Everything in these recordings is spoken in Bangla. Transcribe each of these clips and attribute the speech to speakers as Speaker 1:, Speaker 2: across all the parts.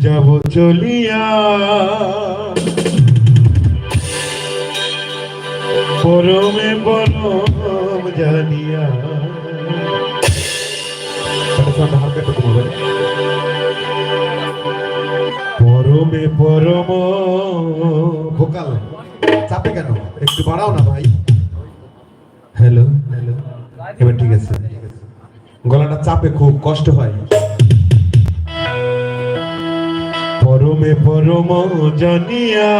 Speaker 1: যাব চলিয়া। পরমে পরম জানিয়া। পরমে পরম।
Speaker 2: ভোকাল চাপে কেন? একটু বাড়াও না ভাই।
Speaker 1: হ্যালো। হ্যালো
Speaker 2: এবার ঠিক আছে। গলাটা চাপে খুব কষ্ট হয়।
Speaker 1: পরমে পরম জানিয়া।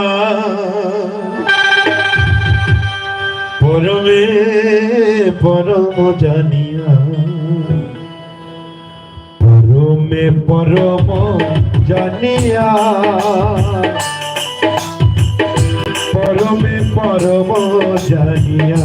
Speaker 1: পরমে পরম জানিয়া। পরমে পরম জানিয়া। পরমে পরম জানিয়া।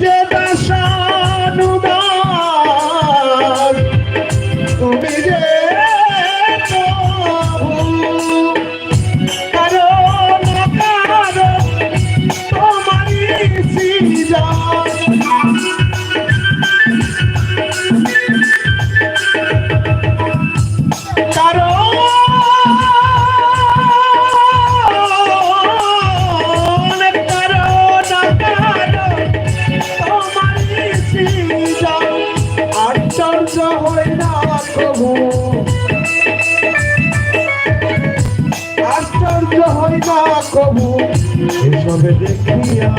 Speaker 1: যে হয় না প্রভু এসবে দেখিয়া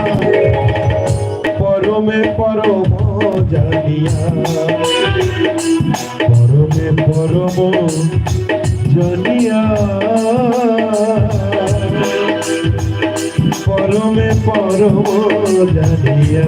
Speaker 1: পরমে পরম জানিয়া। পরমে পরম জানিয়া। পরমে পরম জানিয়া।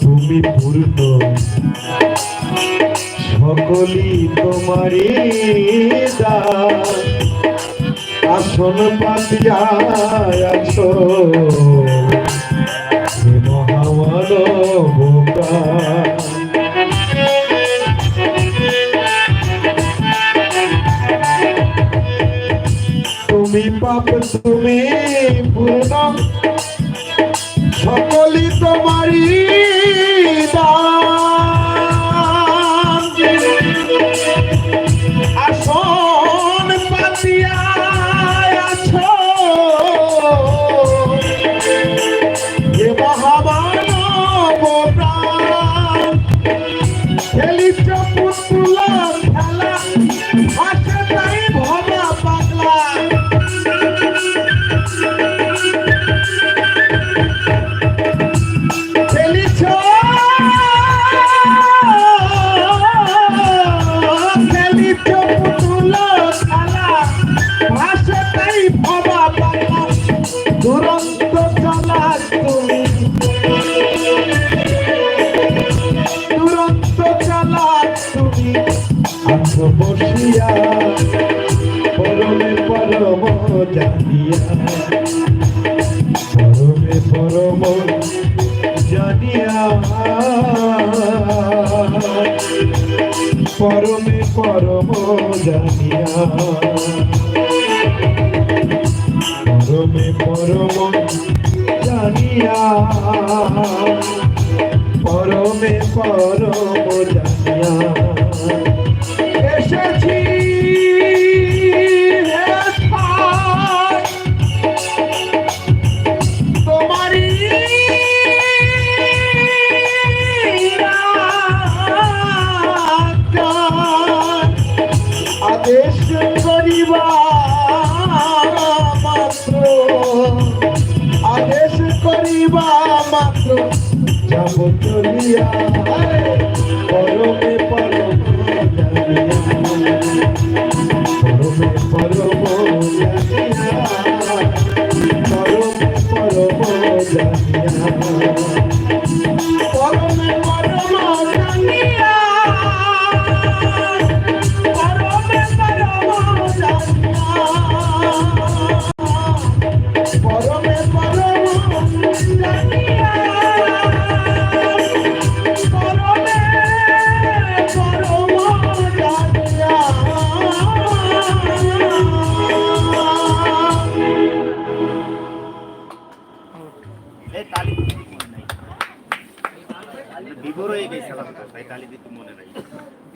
Speaker 1: তুমি পূর্ণ। সকলি তোমারে আসন পাতিয়া তুমি পাপ তুমি বসিয়া পরমে পরম জানিয়া। পরমে পরম জানিয়া। পরমে পরম জানিয়া। পরমে পরম জানিয়া। পরমে পরম জানিয়া।
Speaker 3: 我的命啊！哎